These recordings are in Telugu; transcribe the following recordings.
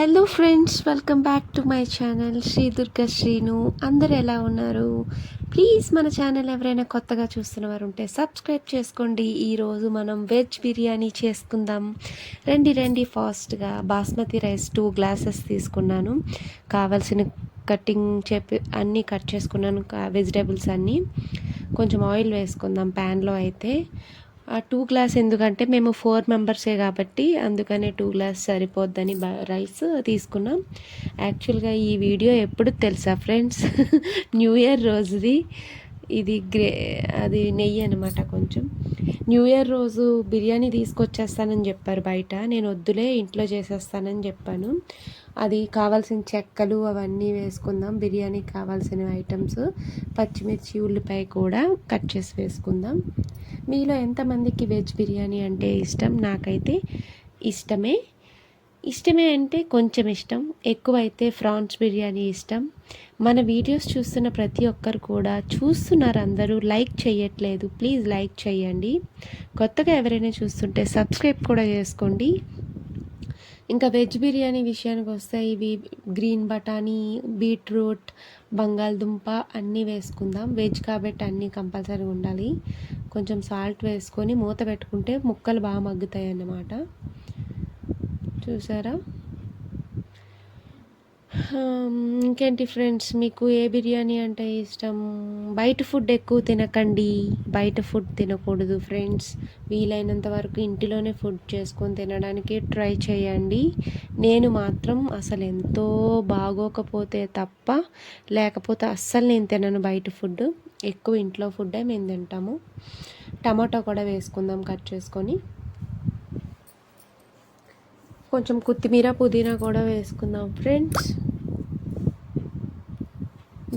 Hello friends welcome back to my channel Sri Durga Srinu అందరు ఎలా ఉన్నారు? ప్లీజ్ మన ఛానల్ ఎవరైనా కొత్తగా చూస్తున్న వారు ఉంటే సబ్స్క్రైబ్ చేసుకోండి. ఈరోజు మనం వెజ్ బిర్యానీ చేసుకుందాం. రండి రండి ఫాస్ట్గా బాస్మతి రైస్ టూ గ్లాసెస్ తీసుకున్నాను. కావాల్సిన కటింగ్ చెప్పి అన్నీ కట్ చేసుకున్నాను. వెజిటేబుల్స్ అన్నీ. కొంచెం ఆయిల్ వేసుకుందాం ప్యాన్లో అయితే. టూ గ్లాస్ ఎందుకంటే మేము ఫోర్ మెంబర్సే కాబట్టి అందుకనే టూ గ్లాస్ సరిపోద్దని రైస్ తీసుకున్నాం. యాక్చువల్గా ఈ వీడియో ఎప్పుడు తెలుసా ఫ్రెండ్స్? న్యూ ఇయర్ రోజుది. ఇది గ్రే అది నెయ్యి అనమాట కొంచెం. న్యూ ఇయర్ రోజు బిర్యానీ తీసుకొచ్చేస్తానని చెప్పారు బయట. నేను వద్దులే ఇంట్లో చేసేస్తానని చెప్పాను. అది కావాల్సిన చెక్కలు అవన్నీ వేసుకుందాం. బిర్యానీకి కావాల్సిన ఐటమ్స్ పచ్చిమిర్చి ఉల్లిపాయ కూడా కట్ చేసి వేసుకుందాం. మీలో ఎంతమందికి వెజ్ బిర్యానీ అంటే ఇష్టం? నాకైతే ఇష్టమే. ఇష్టమే అంటే కొంచెం ఇష్టం. ఎక్కువైతే ఫ్రాన్స్ బిర్యానీ ఇష్టం. మన వీడియోస్ చూస్తున్న ప్రతి ఒక్కరు కూడా చూస్తున్నారు అందరూ లైక్ చేయట్లేదు ప్లీజ్ లైక్ చేయండి కొత్తగా ఎవరైనా చూస్తుంటే సబ్స్క్రైబ్ కూడా చేసుకోండి. ఇంకా వెజ్ బిర్యానీ విషయానికి వస్తే ఇవి గ్రీన్ బఠానీ బీట్రూట్ బంగాళదుంప అన్నీ వేసుకుందాం. వెజ్ కాబట్టి అన్నీ కంపల్సరీ ఉండాలి. కొంచెం సాల్ట్ వేసుకొని మూత పెట్టుకుంటే ముక్కలు బాగా మగ్గుతాయి అన్నమాట చూసారా? ఇంకేంటి ఫ్రెండ్స్ మీకు ఏ బిర్యానీ అంటే ఇష్టం? బయట ఫుడ్ ఎక్కువ తినకండి. బయట ఫుడ్ తినకూడదు ఫ్రెండ్స్. వీలైనంత వరకు ఇంటిలోనే ఫుడ్ చేసుకొని తినడానికి ట్రై చేయండి. నేను మాత్రం అసలు ఎంతో బాగోకపోతే తప్ప లేకపోతే అస్సలు నేను తినను బయట ఫుడ్ ఎక్కువ ఇంట్లో ఫుడ్డే మేము తింటాము. టమాటో కూడా వేసుకుందాం కట్ చేసుకొని. కొంచెం కొత్తిమీర పుదీనా కూడా వేసుకుందాం ఫ్రెండ్స్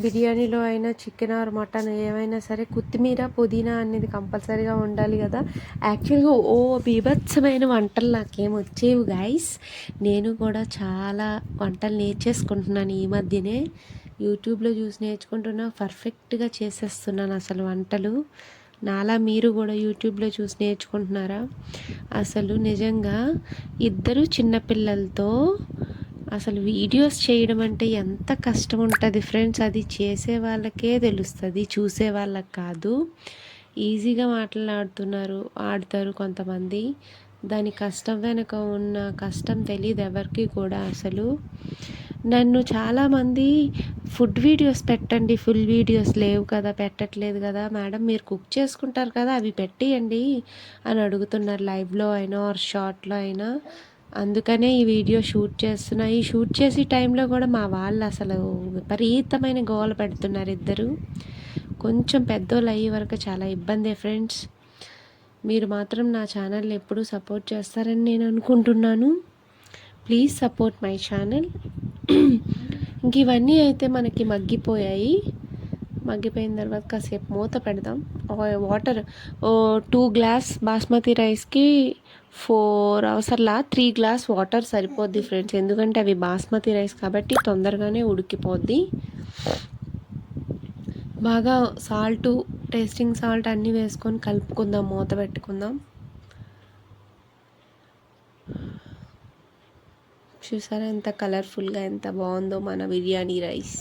బిర్యానీలో అయినా చికెన్ ఆర్ మటన్ ఏమైనా సరే కొత్తిమీర పుదీనా అనేది కంపల్సరీగా ఉండాలి కదా. యాక్చువల్గా ఓ బీభత్సమైన వంటలు నాకేం వచ్చేవి గాయస్ నేను కూడా చాలా వంటలు నేర్చేసుకుంటున్నాను ఈ మధ్యనే. యూట్యూబ్లో చూసి నేర్చుకుంటున్నా పర్ఫెక్ట్గా చేసేస్తున్నాను అసలు వంటలు. నాలా మీరు కూడా యూట్యూబ్లో చూసి నేర్చుకుంటున్నారా? అసలు నిజంగా ఇద్దరు చిన్నపిల్లలతో అసలు వీడియోస్ చేయడం అంటే ఎంత కష్టం ఉంటుంది ఫ్రెండ్స్. అది చేసే వాళ్ళకే తెలుస్తుంది చూసే వాళ్ళకి కాదు. ఈజీగా మాట్లాడుతున్నారు ఆడతారు కొంతమంది. దాని కష్టం వెనుక ఉన్న కష్టం తెలియదు ఎవరికి కూడా అసలు. నన్ను చాలామంది ఫుడ్ వీడియోస్ పెట్టండి ఫుల్ వీడియోస్ లేవు కదా పెట్టట్లేదు కదా మేడం మీరు కుక్ చేసుకుంటారు కదా అవి పెట్టేయండి అని అడుగుతున్నారు లైవ్లో అయినా ఆర్ షార్ట్లో అయినా. అందుకనే ఈ వీడియో షూట్ చేస్తున్నా. ఈ షూట్ చేసే టైంలో కూడా మా వాళ్ళు అసలు విపరీతమైన గోల పెడుతున్నారు ఇద్దరు. కొంచెం పెద్దోళ్ళు అయ్యే వరకు చాలా ఇబ్బందే ఫ్రెండ్స్. మీరు మాత్రం నా ఛానల్ ఎప్పుడూ సపోర్ట్ చేస్తారని నేను అనుకుంటున్నాను. Please support my channel. ఇంక ఇవన్నీ అయితే మనకి మగ్గిపోయాయి. మగ్గిపోయిన తర్వాత కాసేపు మూత పెడదాం. వాటర్ టూ గ్లాస్ బాస్మతి రైస్కి ఫోర్ అవసర్లా త్రీ గ్లాస్ వాటర్ సరిపోద్ది ఫ్రెండ్స్. ఎందుకంటే అవి బాస్మతి రైస్ కాబట్టి తొందరగానే ఉడికిపోద్ది. బాగా సాల్ట్ టేస్టింగ్ సాల్ట్ అన్నీ వేసుకొని కలుపుకుందాం మూత పెట్టుకుందాం. చూసారా ఎంత కలర్ఫుల్గా ఎంత బాగుందో మన బిర్యానీ రైస్.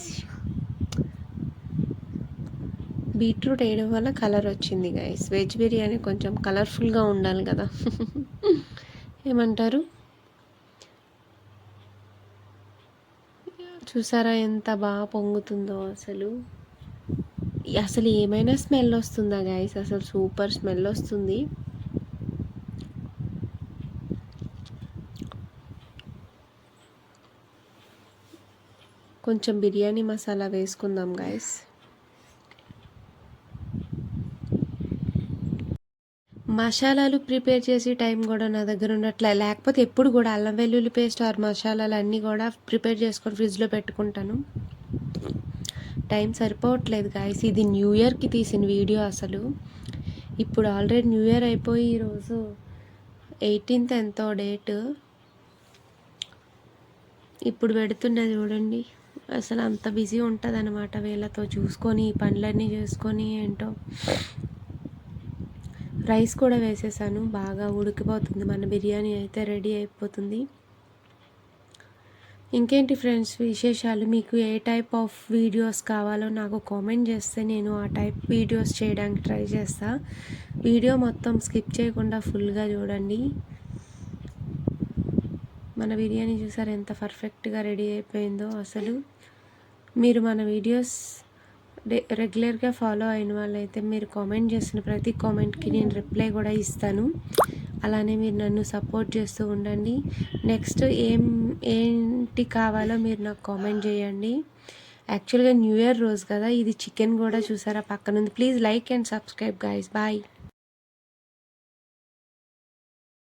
బీట్రూట్ వేయడం వల్ల కలర్ వచ్చింది గైస్ వెజ్ బిర్యానీ కొంచెం కలర్ఫుల్గా ఉండాలి కదా. ఏమంటారు? చూసారా ఎంత బాగా పొంగుతుందో అసలు. అసలు ఏమైనా స్మెల్ వస్తుందా గాయస్ అసలు సూపర్ స్మెల్ వస్తుంది. కొంచెం బిర్యానీ మసాలా వేసుకుందాం గాయస్ మసాలాలు ప్రిపేర్ చేసే టైం కూడా నా దగ్గర ఉన్నట్లే. లేకపోతే ఎప్పుడు కూడా అల్లం వెల్లుల్లి పేస్ట్ ఆర్ మసాలాలు అన్నీ కూడా ప్రిపేర్ చేసుకొని ఫ్రిడ్జ్లో పెట్టుకుంటాను. టైం సరిపోవట్లేదు గాయస్ ఇది న్యూ ఇయర్కి తీసిన వీడియో అసలు. ఇప్పుడు ఆల్రెడీ న్యూ ఇయర్ అయిపోయి ఈరోజు ఎయిటీన్త్ ఎంతో డేట్. ఇప్పుడు పెడుతున్నది చూడండి. అసలు అంత బిజీ ఉంటుంది అనమాట వీళ్ళతో చూసుకొని పనులన్నీ చేసుకొని ఏంటో. రైస్ కూడా వేసేసాను బాగా ఉడికిపోతుంది. మన బిర్యానీ అయితే రెడీ అయిపోతుంది. ఇంకేంటి ఫ్రెండ్స్ విశేషాలు? మీకు ఏ టైప్ ఆఫ్ వీడియోస్ కావాలో నాకు కామెంట్ చేస్తే నేను ఆ టైప్ వీడియోస్ చేయడానికి ట్రై చేస్తా. వీడియో మొత్తం స్కిప్ చేయకుండా ఫుల్గా చూడండి. మన బిర్యానీ చూసారు ఎంత పర్ఫెక్ట్గా రెడీ అయిపోయిందో అసలు. మీరు మన వీడియోస్ రెగ్యులర్గా ఫాలో అయిన వాళ్ళైతే మీరు కామెంట్ చేసిన ప్రతి కామెంట్కి నేను రిప్లై కూడా ఇస్తాను. అలానే మీరు నన్ను సపోర్ట్ చేస్తూ ఉండండి. నెక్స్ట్ ఏం ఏంటి కావాలో మీరు నాకు కామెంట్ చేయండి. యాక్చువల్గా న్యూ ఇయర్ రోజు కదా ఇది చికెన్ కూడా చూసారా పక్కనుంది please like and subscribe guys. Bye.